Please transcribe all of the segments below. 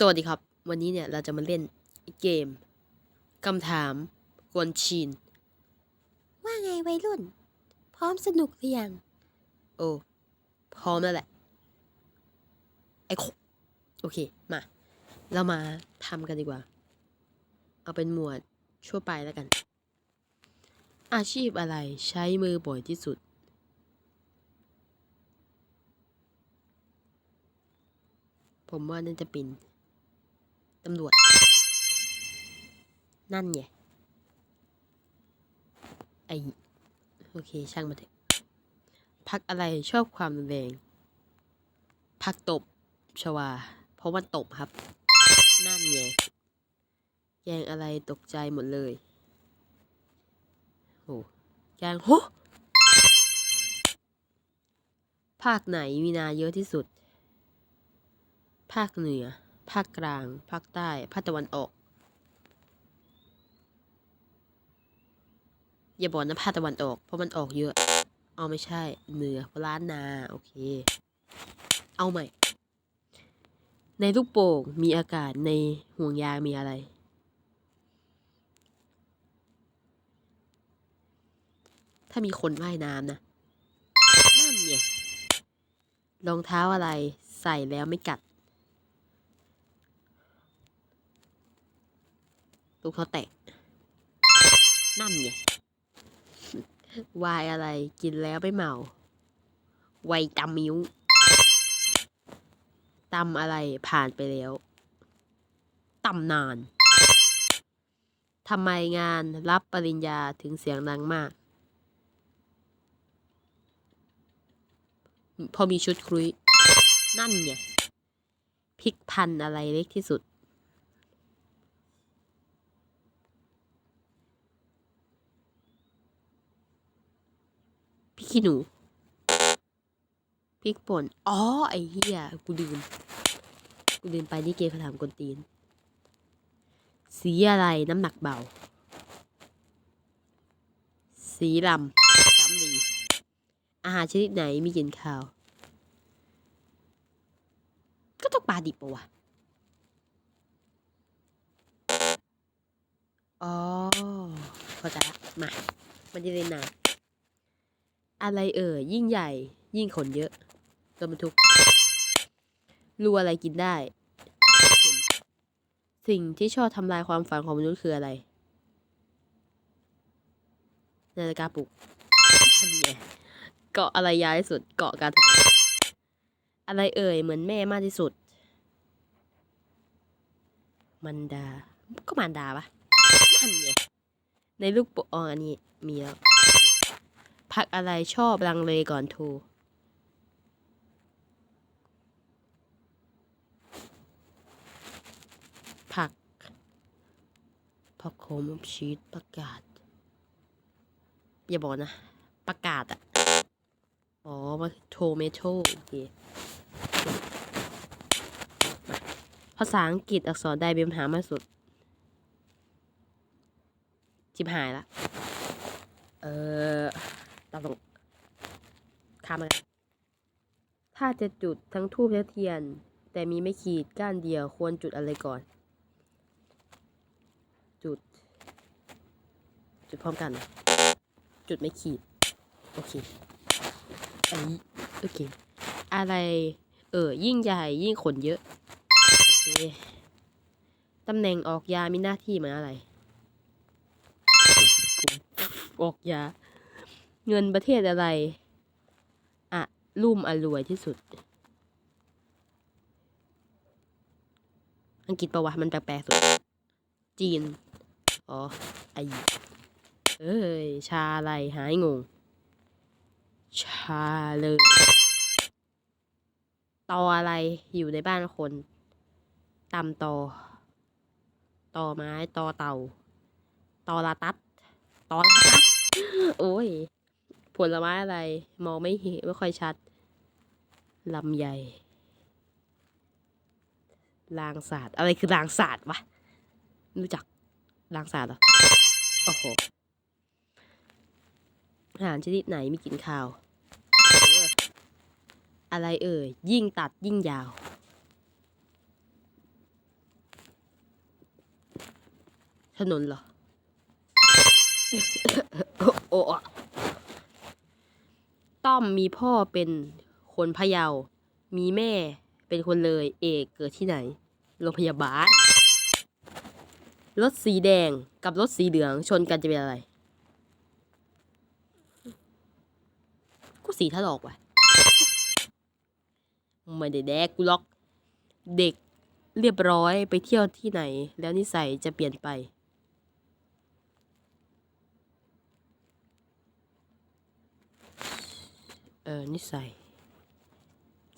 สวัสดีครับ วันนี้เนี่ยเราจะมาเล่นเกมคำถามกวนชีน ว่าไงวัยรุ่น พร้อมสนุกหรือยังโอ้พร้อมแล้วแหละไอ้โคโอเคมา เรามาทำกันดีกว่า เอาเป็นหมวดชั่วไปแล้วกัน อาชีพอะไรใช้มือบ่อยที่สุดผมว่าน่าจะเป็น ตำรวจ นั่นไงไอโอเค ช่างมาเถอะพักอะไรชอบความรุนแรง พักตบชวา เพราะมันตบครับ นั่นไงแกงอะไรตกใจหมดเลยโอ้แกงโหภาคไหนมีนาเยอะที่สุด ภาคเหนือ ภาคกลาง ภาคใต้ ภาคตะวันออก อย่าบอกนะภาคตะวันออก เพราะมันออกเยอะ เอาไม่ใช่ เหนือล้านนา โอเค เอาใหม่ ในลูกโป่งมีอากาศ ในห่วงยางมีอะไร ถ้ามีคนว่ายน้ำนะ นั่นไงรองเท้าอะไร ใส่แล้วไม่กัด ลูกเขาแตะ นั่นไงวายอะไรกินแล้วไม่เมาไวตำมิ้วตำอะไรผ่านไปแล้วตำนานทำไมงานรับปริญญาถึงเสียงดังมาก พอมีชุดครุย นั่นไงพริกพันอะไรเล็กที่สุด พริก ขี้หนูพริกป่นอ๋อไอ้เหี้ยกูลืมกูลืมไปนี่เกมคำถามกนตีน สีอะไรน้ำหนักเบา สีลำซ้ำดีอาหารชนิดไหนมีกลิ่นคาว ก็ต้องปลาดิบปะวะอ๋อเข้าใจละมา มันจะเล่นนาน อะไรเอ่ยยิ่งใหญ่ ยิ่งขนเยอะรถบรรทุกรูอะไรกินได้ สิ่งที่ชอบทำลายความฝันของมนุษย์คืออะไรนาฬิกาปลุกเกาะอะไรยาวที่สุด เกาะการทงอะไรเอ่ยเหมือนแม่มากที่สุด มันดา ก็มันดาปะนั่นไงในลูกโปะอ๋ออันนี้มีแล้ว พักอะไรชอบลังเลก่อนโทรผักผักโขมบชีสประกาศ อย่าบอกนะ ประกาศอะอ๋อมาโทเมโตโอเคภาษาอังกฤษอักษรใดเป็นปัญหามากสุด จิบหายละ เออ ลกข้ามาถ้าจะจุดทั้งทูบและเทียน แต่มีไม่ขีดก้านเดียวควรจุดอะไรก่อน จุด จุดพร้อมกัน จุดไม่ขีด โอเคไอ้โอเค อะไร เออ ยิ่งใหญ่ยิ่งขนเยอะ โอเค ตำแหน่งออกยามีหน้าที่เหมือนอะไร ออกยา เงินประเทศอะไร อะรุ่มอรวยที่สุด อังกฤษปะวะมันแปลกๆสุด จีน อ๋อ ไอเอ้ย ชาอะไร หายงง ชาเลยตออะไรอยู่ในบ้านคนตำตอ ตอไม้ ตอเต่า ตอลาตัด ตอลาตัด โอ้ย ผลไม้อะไร มองไม่เห็นไม่ค่อยชัดลำไยลางศาสตร์อะไรคือลางศาสตร์วะรู้จักลางศาสตร์หรอโอ้โหอาหารชนิดไหนมีกลิ่นคาว อะไรเอ่ย ยิ่งตัดยิ่งยาว ถนนเหรอ โอ้ ต้อมมีพ่อเป็นคนพะเยา มีแม่เป็นคนเลย เอกเกิดที่ไหน โรงพยาบาล รถสีแดงกับรถสีเหลืองชนกันจะเป็นอะไร กูสีถลอกว่ะ ไม่ได้แดกกูล็อก เด็กเรียบร้อยไปเที่ยวที่ไหน แล้วนิสัยจะเปลี่ยนไป เออ นิสัย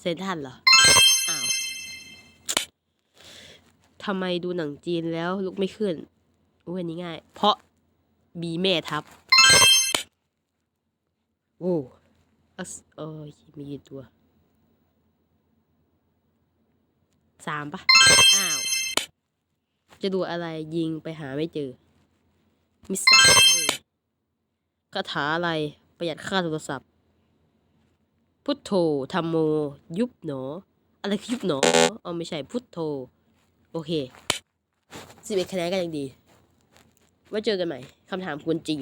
เซนทันเหรอ อ้าวทำไมดูหนังจีนแล้วลุกไม่ขึ้นอุ้ยอันนี้ง่าย เพราะมีแม่ทับ โอ้อัสเออมีกี่ตัว สามปะอ้าว จะดูอะไรยิงไปหาไม่เจอ มิสไซล์คาถาอะไรประหยัดค่าโทรศัพท์ พุทโธธรรมโม ยุบหนอ อะไรคือยุบหนอเอาไม่ใช่พุทโธ โอเคสิบเอ็ดคะแนนก็ยังดี ไว้เจอกันใหม่คำถามควรจริง